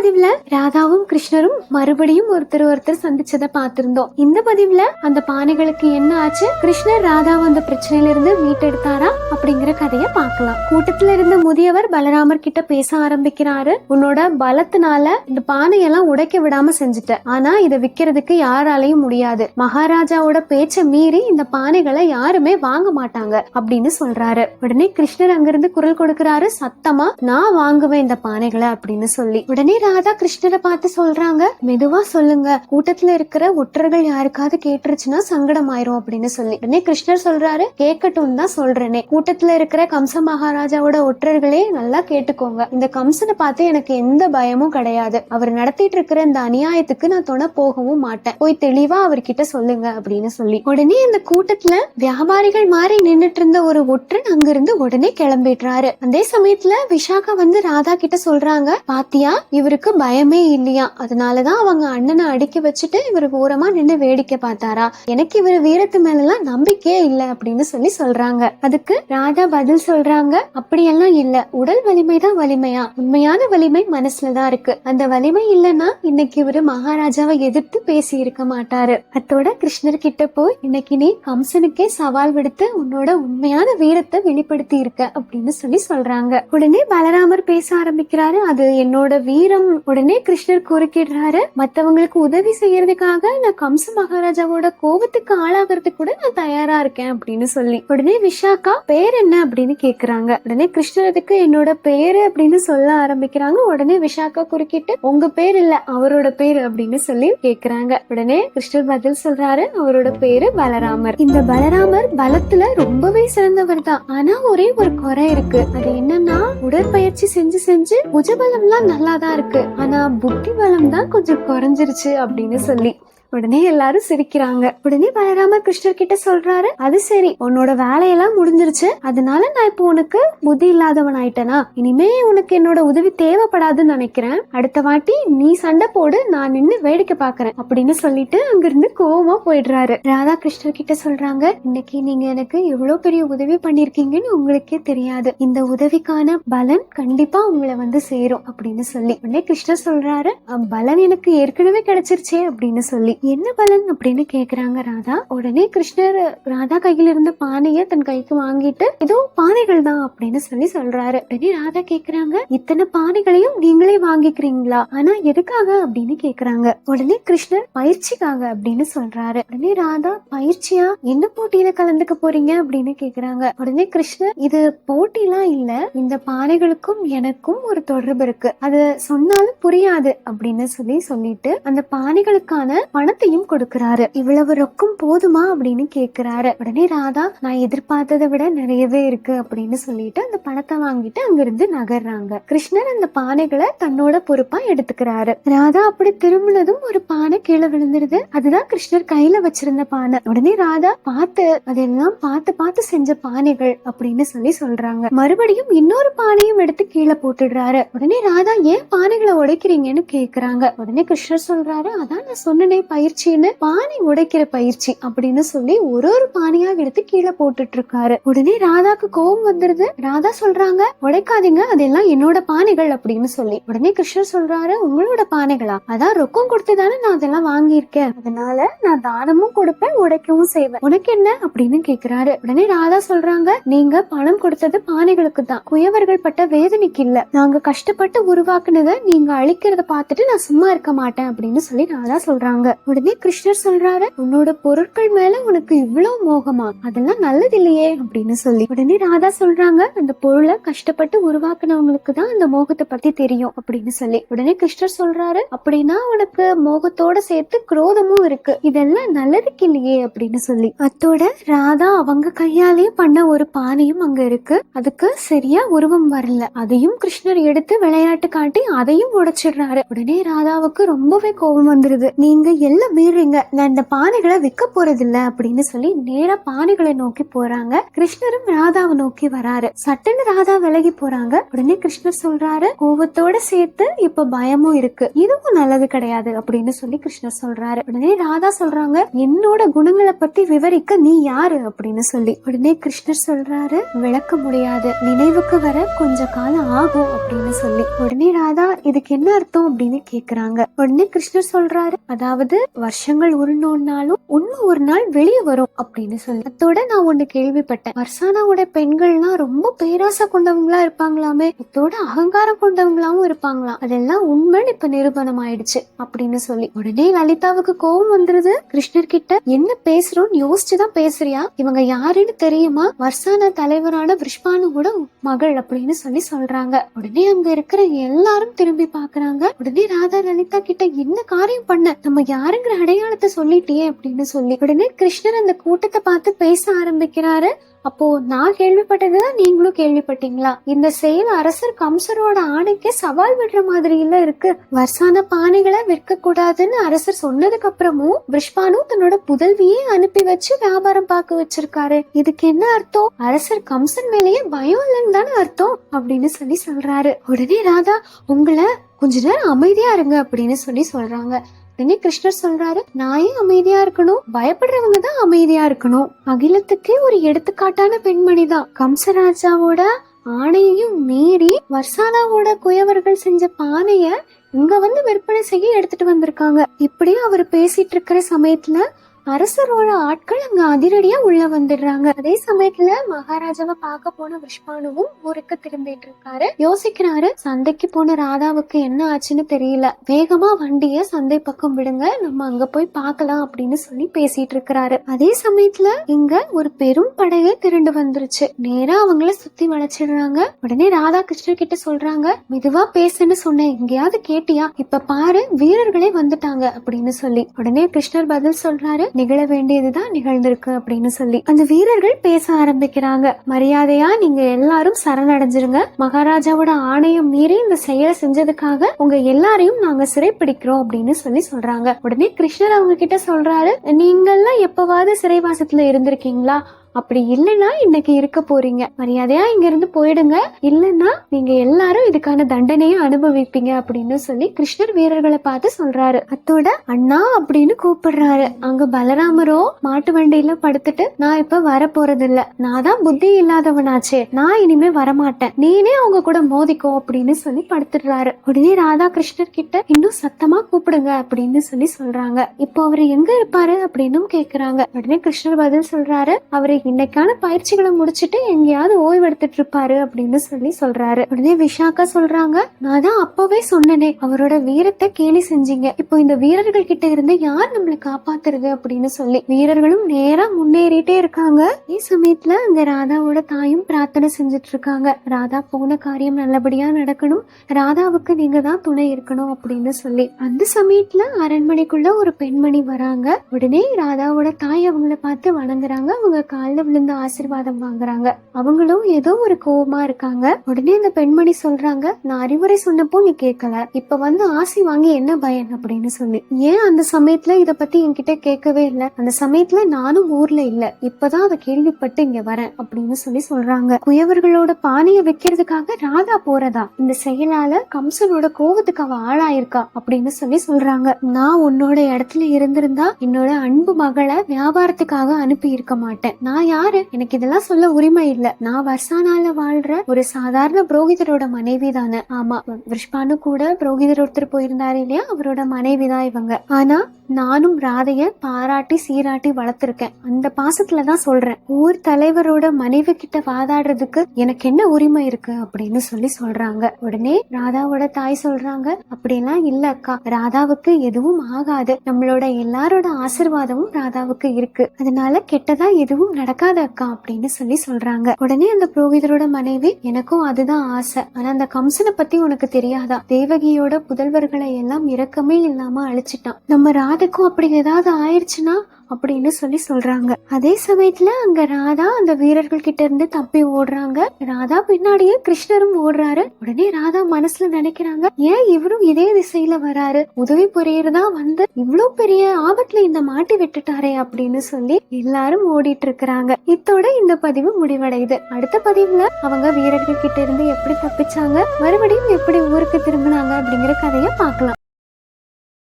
பதிவுல ராதாவும் கிருஷ்ணரும் மறுபடியும் ஒருத்தர் ஒருத்தர் சந்திச்சதை பார்த்திருந்தோம். இந்த பதிவுல அந்த பானைகளுக்கு என்ன ஆச்சு? கிருஷ்ணர் ராதாவை அந்த பிரச்சனையில இருந்து மீட்டெடுத்தாரா? அப்படிங்கிற கதைய பார்க்கலாம். கூட்டத்துல இருந்த முதியவர் பலராமர் கிட்ட பேச ஆரம்பிக்கிறாரு. உன்னோட பலத்தினால இந்த பானையெல்லாம் உடைக்க விடாம செஞ்சுட்ட. ஆனா இதை விக்கிறதுக்கு யாராலையும் முடியாது. மகாராஜாவோட பேச்ச மீறி இந்த பானைகளை யாருமே வாங்க மாட்டாங்க அப்படின்னு சொல்றாரு. உடனே கிருஷ்ணர் அங்கிருந்து குரல் கொடுக்கிறாரு சத்தமா நான் வாங்குவேன் இந்த பானைகளை அப்படின்னு சொல்லி. உடனே ராதா கிருஷ்ணரை பார்த்து சொல்றாங்க. மெதுவா சொல்லுங்க. கூட்டத்துல இருக்கிற ஒற்றர்கள் யாருக்காவது கேட்டுருச்சுன்னா சங்கடம் ஆயிரும் அப்படின்னு சொல்லி. உடனே கிருஷ்ணர் சொல்றாரு கேட்கட்டும் தான் சொல்றேனே. கூட்டத்துல இருக்கிற கம்ச மகாராஜாவோட ஒற்றர்களே நல்லா கேட்டுக்கோங்க. இந்த கம்சனை பார்த்து எனக்கு எந்த பயமும் கிடையாது. அவர் நடத்திட்டு இருக்கிற இந்த அநியாயத்துக்கு நான் துணை போகவும் மாட்டேன். போய் தெளிவா அவர்கிட்ட சொல்லுங்க அப்படின்னு சொல்லி. உடனே இந்த கூட்டத்துல வியாபாரிகள் மாறி நின்னுட்டு இருந்த ஒரு ஒற்றன் அங்கிருந்து உடனே கிளம்பிடுறாரு. அதே சமயத்துல விஷாகா வந்து ராதா கிட்ட சொல்றாங்க பாத்தியா இவருக்கு பயமே இல்லையா? அதனாலதான் அவங்க அண்ணனை அடுக்கி வச்சுட்டு இவர் ஓரமா நின்னு வேடிக்கை பார்த்தாரா? எனக்கு இவர் வீரத்து மேலலாம் நம்பிக்கையே இல்லை அப்படின்னு சொல்லி சொல்றாங்க. அதுக்கு ராதா பதில் சொல்றாங்க. அப்படியெல்லாம் இல்ல. உடல் வலிமை தான் வலிமையா? உண்மையான வலிமை மனசுலதான் இருக்கு. அந்த வலிமை இல்லைன்னா இன்னைக்கு இவரு மகாராஜாவை எதிர்த்து பேசி இருக்க மாட்டாரு. அத்தோட கிருஷ்ணர் கிட்ட போய் இன்னைக்கு நீ கம்சனுக்கே சவால் விடுத்து உன்னோட உண்மையான வீரத்தை வெளிப்படுத்தி இருக்க அப்படின்னு சொல்லி சொல்றாங்க. உடனே பலராமர் பேச ஆரம்பிக்கிறாரு. அது என்னோட வீரம் உடனே கிருஷ்ணர் குறுக்கிடுறாரு. மத்தவங்களுக்கு உதவி செய்யறதுக்காக நான் கம்ச மகாராஜாவோட கோபத்துக்கு ஆளாகிறதுக்கு கூட நான் தயாரா இருக்கேன் அப்படின்னு சொல்லி. உடனே விஷாக்கா பேர் என்ன? அப்படின்னு கேக்குறாங்க. உடனே கிருஷ்ணருக்கு என்னோட பேரு அப்படின்னு சொல்ல ஆரம்பிக்கிறாங்க. உடனே விஷாக்கா குறுக்கிட்டு உங்க பேர் இல்ல அவரோட பேர் அப்படின்னு சொல்லி கேக்குறாங்க. உடனே கிருஷ்ணர் பதில் சொல்றாரு அவரோட பேரு பலராமர். இந்த பலராமர் பலத்துல ரொம்பவே சிறந்தவர் தான். ஆனா ஒரே ஒரு குறை இருக்கு. அது என்னன்னா உடற்பயிற்சி செஞ்சு செஞ்சு புஜபலம்லாம் நல்லா தான் இருக்கு. ஆனா புத்தி பலம் தான் கொஞ்சம் குறைஞ்சிருச்சு அப்படின்னு சொல்லி. உடனே எல்லாரும் சிரிக்கிறாங்க. உடனே பலராமர் கிருஷ்ணர் கிட்ட சொல்றாரு அது சரி உன்னோட வேலையெல்லாம் முடிஞ்சிருச்சு. அதனால நான் இப்போ உனக்கு புத்தி இல்லாதவன் ஆயிட்டனா? இனிமே உனக்கு என்னோட உதவி தேவைப்படாதுன்னு நினைக்கிறேன். அடுத்த வாட்டி நீ சண்டை போடு நான் நின்னு வேடிக்கை பாக்குறேன் அப்படின்னு சொல்லிட்டு அங்கிருந்து கோவமா போயிடுறாரு. ராதா கிருஷ்ணர் கிட்ட சொல்றாங்க இன்னைக்கு நீங்க எனக்கு எவ்வளவு பெரிய உதவி பண்ணிருக்கீங்கன்னு உங்களுக்கே தெரியாது. இந்த உதவிக்கான பலன் கண்டிப்பா உங்களை வந்து சேரும் அப்படின்னு சொல்லி. உடனே கிருஷ்ணர் சொல்றாரு பலன் எனக்கு ஏற்கனவே கிடைச்சிருச்சே அப்படின்னு சொல்லி. என்ன பலன் அப்படின்னு கேக்குறாங்க ராதா? உடனே கிருஷ்ணர் ராதா கையில இருந்த பானைய தன் கைக்கு வாங்கிட்டு இதோ பானைகள் தான் அப்படின்னு சொல்லி சொல்றாரு. உடனே ராதா கேக்குறாங்க இத்தனை பானைகளையும் நீங்களே வாங்கிக்கிறீங்களா? ஆனா எதுக்காக? அப்படின்னு கேக்குறாங்க. உடனே கிருஷ்ணர் பயிற்சிக்காக அப்படின்னு சொல்றாரு. உடனே ராதா பயிற்சியா? என்ன போட்டியில கலந்துக்க போறீங்க? அப்படின்னு கேக்குறாங்க. உடனே கிருஷ்ணர் இது போட்டிலாம் இல்ல. இந்த பானைகளுக்கும் எனக்கும் ஒரு தொடர்பு இருக்கு. அது சொன்னாலும் புரியாது அப்படின்னு சொல்லி சொல்லிட்டு அந்த பானைகளுக்கான பணத்தையும் கொடுக்கறாரு. இவ்வளவு ரொக்கம் போதுமா அப்படின்னு கேக்குறாரு. உடனே ராதா நான் எதிர்பார்த்ததை விட நிறையவே இருக்கு அப்படின்னு சொல்லிட்டு அந்த பணத்தை வாங்கிட்டு அங்கிருந்து நகர்றாங்க. கிருஷ்ணர் அந்த பானைகளை தன்னோட பொறுப்பா எடுத்துக்கிறாரு. ராதா அப்படி திரும்பினதும் ஒரு பானை கீழே விழுந்துருது. அதுதான் கிருஷ்ணர் கையில வச்சிருந்த பானை. உடனே ராதா பார்த்து அதெல்லாம் பார்த்து பார்த்து செஞ்ச பானைகள் அப்படின்னு சொல்லி சொல்றாங்க. மறுபடியும் இன்னொரு பானையும் எடுத்து கீழே போட்டுடுறாரு. உடனே ராதா ஏன் பானைகளை உடைக்கிறீங்கன்னு கேக்குறாங்க. உடனே கிருஷ்ணர் சொல்றாரு அதான் நான் சொன்னனே பயிற்சின்னு பானை உடைக்கிற பயிற்சி அப்படின்னு சொல்லி ஒரு ஒரு பானையா எடுத்து கீழே போட்டுட்டு இருக்காரு உடனே ராதாக்கு கோபம் வந்துருது. ராதா சொல்றாங்க உடைக்காதீங்க அதெல்லாம் என்னோட பானைகள் அப்படின்னு சொல்லி. உடனே கிருஷ்ணர் சொல்றாரு உங்களோட பானைகளா? அதான் ரொக்கம் கொடுத்து தானே நான் அதெல்லாம் வாங்கியிருக்கேன். அதனால நான் தானமும் கொடுப்பேன் உடைக்கவும் செய்வேன். உனக்கு என்ன? அப்படின்னு கேக்குறாரு. உடனே ராதா சொல்றாங்க நீங்க பணம் கொடுத்தது பானைகளுக்கு தான். குயவர்கள் பட்ட வேதனைக்கு இல்ல. நாங்க கஷ்டப்பட்டு உருவாக்குனதை நீங்க அழிக்கிறத பார்த்துட்டு நான் சும்மா இருக்க மாட்டேன் அப்படின்னு சொல்லி ராதா சொல்றாங்க. உடனே கிருஷ்ணர் சொல்றாரு உன்னோட பொருட்கள் மேல உனக்கு இவ்வளவு மோகமா? அதெல்லாம் நல்லது இல்லையே அப்படின்னு சொல்லி. உடனே ராதா சொல்றாங்க அந்த பொருளை கஷ்டப்பட்டு உருவாக்குனவங்களுக்கு தான் அந்த மோகத்தை பத்தி தெரியும் அப்படின்னு சொல்லி. உடனே கிருஷ்ணர் சொல்றாரு அப்படின்னா உனக்கு மோகத்தோட சேர்த்து குரோதமும் இருக்கு. இதெல்லாம் நல்லதுக்கு இல்லையே அப்படின்னு சொல்லி. அத்தோட ராதா அவங்க கையாலேயே பண்ண ஒரு பானையும் அங்க இருக்கு. அதுக்கு சரியா உருவம் வரல. அதையும் கிருஷ்ணர் எடுத்து விளையாட்டு காட்டி அதையும் உடைச்சிடுறாரு. உடனே ராதாவுக்கு ரொம்பவே கோபம் வந்துருது. நீங்க எல்லா சொல்ல மீறீங்க நான் இந்த பானைகளை விற்க போறதில்ல அப்படின்னு சொல்லி நேரா பானைகளை நோக்கி போறாங்க. கிருஷ்ணரும் ராதாவை நோக்கி வராரு. சட்டுன்னு ராதா விலகி போறாங்க. உடனே கிருஷ்ணர் சொல்றாரு கோபத்தோட சேர்த்து இப்ப பயமும் இருக்கு. இதுவும் நல்லது கிடையாது அப்படின்னு சொல்லி கிருஷ்ணர் சொல்றாரு. உடனே ராதா சொல்றாங்க என்னோட குணங்களை பத்தி விவரிக்க நீ யாரு? அப்படின்னு சொல்லி. உடனே கிருஷ்ணர் சொல்றாரு விளக்க முடியாது. நினைவுக்கு வர கொஞ்ச காலம் ஆகும் அப்படின்னு சொல்லி. உடனே ராதா இதுக்கு என்ன அர்த்தம்? அப்படின்னு கேக்குறாங்க. உடனே கிருஷ்ணர் சொல்றாரு அதாவது வருஷங்கள் உருண்டோன்னாலும் உண்மை ஒரு நாள் வெளியே வரும் அப்படின்னு சொல்லி. அதோட நான் ஒண்ணு கேள்விப்பட்டேன். வர்சானாவோட பெண்கள்லாம் ரொம்ப பேராசை கொண்டவங்களா இருப்பாங்களாமே. அதோட அகங்காரம் கொண்டவங்களாவும் இருப்பாங்களாம். அதெல்லாம் உண்மைன்னு இப்ப நிரூபணம் ஆயிடுச்சு அப்படின்னு சொல்லி. உடனே லலிதாவுக்கு கோபம் வந்துருது. கிருஷ்ணர் கிட்ட என்ன பேசுறோம்னு யோசிச்சுதான் பேசுறியா? இவங்க யாருன்னு தெரியுமா? வர்சானா தலைவரான விஷ்பானுவோட மகள் அப்படின்னு சொல்லி சொல்றாங்க. உடனே அங்க இருக்கிற எல்லாரும் திரும்பி பாக்குறாங்க. உடனே ராதா லலிதா கிட்ட என்ன காரியம் பண்ண? நம்ம யார் யாருங்கிற அடையாளத்தை சொல்லிட்டியே அப்படின்னு சொல்லி உடனே கிருஷ்ணர் அந்த கூட்டத்தை பார்த்து பேச ஆரம்பிக்கிறாரு. அப்போ நான் கேள்விப்பட்டதுதான் நீங்களும் கேள்விப்பட்டீங்களா? இந்த செயல் அரசர் கம்சரோட ஆணைக்கு சவால் விடுற மாதிரி இல்ல இருக்கு. வர்சான பானைகளை விற்க கூடாதுன்னு அரசர் சொன்னதுக்கு அப்புறமும் விஷ்பானு தன்னோட புதல்வியே அனுப்பி வச்சு வியாபாரம் பார்க்க வச்சிருக்காரு. இதுக்கு என்ன அர்த்தம்? அரசர் கம்சன் மேலேயே பயம் இல்லைன்னு தானே அர்த்தம்? அப்படின்னு சொல்லி சொல்றாரு. உடனே ராதா உங்களை கொஞ்ச நேரம் அமைதியா இருங்க அப்படின்னு சொல்லி சொல்றாங்க. உடனே கிருஷ்ணர் சொல்றாரு நான் ஏன் அமைதியா இருக்கணும். பயப்படுறவங்க தான் அமைதியா இருக்கணும். அகிலத்துக்கே ஒரு எடுத்துக்காட்டான பெண்மணி தான். கம்சராஜாவோட ஆணையையும் மீறி வர்சானாவோட குயவர்கள் செஞ்ச பானைய இங்க வந்து விற்பனை செய்ய எடுத்துட்டு வந்திருக்காங்க. இப்படியே அவர் பேசிட்டு இருக்கிற சமயத்துல அரசரோட ஆட்கள் அங்க அதிரடியா உள்ள வந்துடுறாங்க. அதே சமயத்துல மகாராஜாவை பார்க்க போன விஷ்பானுவும் ஊருக்கு திரும்பிட்டு இருக்காரு. யோசிக்கிறாரு சந்தைக்கு போன ராதாவுக்கு என்ன ஆச்சுன்னு தெரியல. வேகமா வண்டிய சந்தை பக்கம் விடுங்க நம்ம அங்க போய் பார்க்கலாம் அப்படின்னு சொல்லி பேசிட்டு இருக்கிறாரு. அதே சமயத்துல இங்க ஒரு பெரும் படையை திரண்டு வந்துருச்சு. நேரா அவங்கள சுத்தி வளைச்சிடுறாங்க. உடனே ராதா கிருஷ்ணர் கிட்ட சொல்றாங்க மெதுவா பேசுன்னு சொன்னேன் எங்கேயாவது கேட்டியா? இப்ப பாரு வீரர்களே வந்துட்டாங்க அப்படின்னு சொல்லி. உடனே கிருஷ்ணர் பதில் சொல்றாரு நிகழ வேண்டியதுதான் நிகழ்ந்திருக்கு அப்படின்னு சொல்லி அந்த வீரர்கள் பேச ஆரம்பிக்கிறாங்க. மரியாதையா நீங்க எல்லாரும் சரணடைஞ்சிருங்க. மகாராஜாவோட ஆணையம் மீறி இந்த செயலை செஞ்சதுக்காக உங்க எல்லாரையும் நாங்க சிறைப்பிடிக்கிறோம் அப்படின்னு சொல்லி சொல்றாங்க. உடனே கிருஷ்ணர் அவங்க கிட்ட சொல்றாரு நீங்கெல்லாம் எப்பவாவது சிறைவாசத்துல இருந்திருக்கீங்களா? அப்படி இல்லைன்னா இன்னைக்கு இருக்க போறீங்க. மரியாதையா இங்க இருந்து போயிடுங்க. இல்லைன்னா நீங்க எல்லாரும் இதுக்கான தண்டனையை அனுபவிப்பீங்க அப்படின்னு சொல்லி கிருஷ்ணர் வீரர்களை பார்த்து சொல்றாரு. அத்தோட அண்ணா அப்படின்னு கூப்பிடுறாரு. அங்க பலராமரோ மாட்டு வண்டியில படுத்துட்டு நான் இப்ப வர போறது இல்ல நான் தான் புத்தி இல்லாதவனாச்சே. நான் இனிமே வரமாட்டேன். நீனே அவங்க கூட மோதிக்கோ அப்படின்னு சொல்லி படுத்துடுறாரு. உடனே ராதா கிருஷ்ணர் கிட்ட இன்னும் சத்தமா கூப்பிடுங்க அப்படின்னு சொல்லி சொல்றாங்க. இப்போ அவர் எங்க இருப்பாரு? அப்படின்னும் கேக்குறாங்க. உடனே கிருஷ்ணர் பதில் சொல்றாரு. அவரு இன்னைக்கான பயிற்சிகளை முடிச்சுட்டு எங்கேயாவது ஓய்வு எடுத்துட்டு இருப்பாரு அப்படின்னு சொல்லி சொல்றாரு. உடனே விஷாக்கா சொல்றாங்க நான் தான் அப்பவே சொன்னனே அவரோட வீரத்தை கேலி செஞ்சீங்க. இப்போ இந்த வீரர்கள் கிட்ட இருந்து யார் நம்மளை காப்பாத்துறது அப்படின்னு சொல்லி. வீரர்களும் நேரா முன்னேறிட்டே இருக்காங்க. அதே சமயத்துல அங்க ராதாவோட தாயும் பிரார்த்தனை செஞ்சுட்டு இருக்காங்க ராதா போன காரியம் நல்லபடியா நடக்கணும். ராதாவுக்கு நீங்க தான் துணை இருக்கணும் அப்படின்னு சொல்லி. அந்த சமயத்துல அரண்மனைக்குள்ள ஒரு பெண்மணி வராங்க. உடனே ராதாவோட தாய் அவங்கள பார்த்து வணங்குறாங்க. அவங்க கால்ல விழுந்து ஆசிர்வாதம் வாங்குறாங்க. அவங்களும் ஏதோ ஒரு கோவமா இருக்காங்க. உடனே அந்த பெண்மணி சொல்றாங்க நான் அறிவுரை சொன்னப்போ நீ கேட்கல. இப்ப வந்து ஆசி வாங்கி என்ன பயன்? அப்படின்னு சொல்லி. ஏன் அந்த சமயத்துல இத பத்தி என்கிட்ட கேட்கவே இல்ல? அந்த சமயத்துல நானும் ஊர்ல இல்ல. இப்பதான் அதை கேள்விப்பட்டு இங்க வரேன் அப்படின்னு சொல்லி சொல்றாங்க. குயவர்களோட பானையை வைக்கிறதுக்காக ராதா போறதா? இந்த செயலால கம்சனோட கோவத்துக்கு அவ ஆளாயிருக்கா? அப்படின்னு சொல்லி சொல்றாங்க. நான் உன்னோட இடத்துல இருந்திருந்தா என்னோட அன்பு மகளை வியாபாரத்துக்காக அனுப்பி இருக்க மாட்டேன். நான் யாரு? எனக்கு இதெல்லாம் சொல்ல உரிமை இல்ல. நான் வர்சானால வாழ்ற ஒரு சாதாரண புரோகிதரோட மனைவி தானே ஆமா விஷ்பானு கூட புரோகிதர் ஒருத்தர் போயிருந்தாரு இல்லையா? அவரோட மனைவி தான் இவங்க. ஆனா நானும் ராதைய பாராட்டி சீராட்டி வளர்த்திருக்கேன். அந்த பாசத்துல தான் சொல்றேன். ஊர் தலைவரோட மனைவி கிட்ட வாதாடுறதுக்கு எனக்கு என்ன உரிமை இருக்கு அப்படின்னு சொல்லி சொல்றாங்க. உடனே ராதாவோட தாய் சொல்றாங்க அப்படிலாம் இல்ல அக்கா. ராதாவுக்கு எதுவும் ஆகாது. நம்மளோட எல்லாரோட ஆசிர்வாதமும் ராதாவுக்கு இருக்கு. அதனால கெட்டதா எதுவும் நடக்காத அக்கா அப்படின்னு சொல்லி சொல்றாங்க. உடனே அந்த புரோகிதரோட மனைவி எனக்கும் அதுதான் ஆசை. ஆனா அந்த கம்சனை பத்தி உனக்கு தெரியாதா? தேவகியோட புதல்வர்களை எல்லாம் இரக்கமே இல்லாம அழிச்சிட்டான். நம்ம ராதைக்கும் அப்படி ஏதாவது ஆயிடுச்சுன்னா அப்படின்னு சொல்லி சொல்றாங்க. அதே சமயத்துல அங்க ராதா அந்த வீரர்கள் கிட்ட இருந்து தப்பி ஓடுறாங்க. ராதா பின்னாடியே கிருஷ்ணரும் ஓடுறாரு. உடனே ராதா மனசுல நினைக்கிறாங்க ஏன் இவரும் இதே திசையில வராரு? உதவி புரியறதா வந்து இவ்வளவு பெரிய ஆபத்துல இந்த மாட்டி விட்டுட்டாரே அப்படின்னு சொல்லி எல்லாரும் ஓடிட்டு இருக்கிறாங்க. இத்தோட இந்த பதிவு முடிவடையுது. அடுத்த பதிவுல அவங்க வீரர்கள் கிட்ட இருந்து எப்படி தப்பிச்சாங்க மறுபடியும் எப்படி ஊருக்கு திரும்பினாங்க அப்படிங்கிற கதையை பார்க்கலாம்.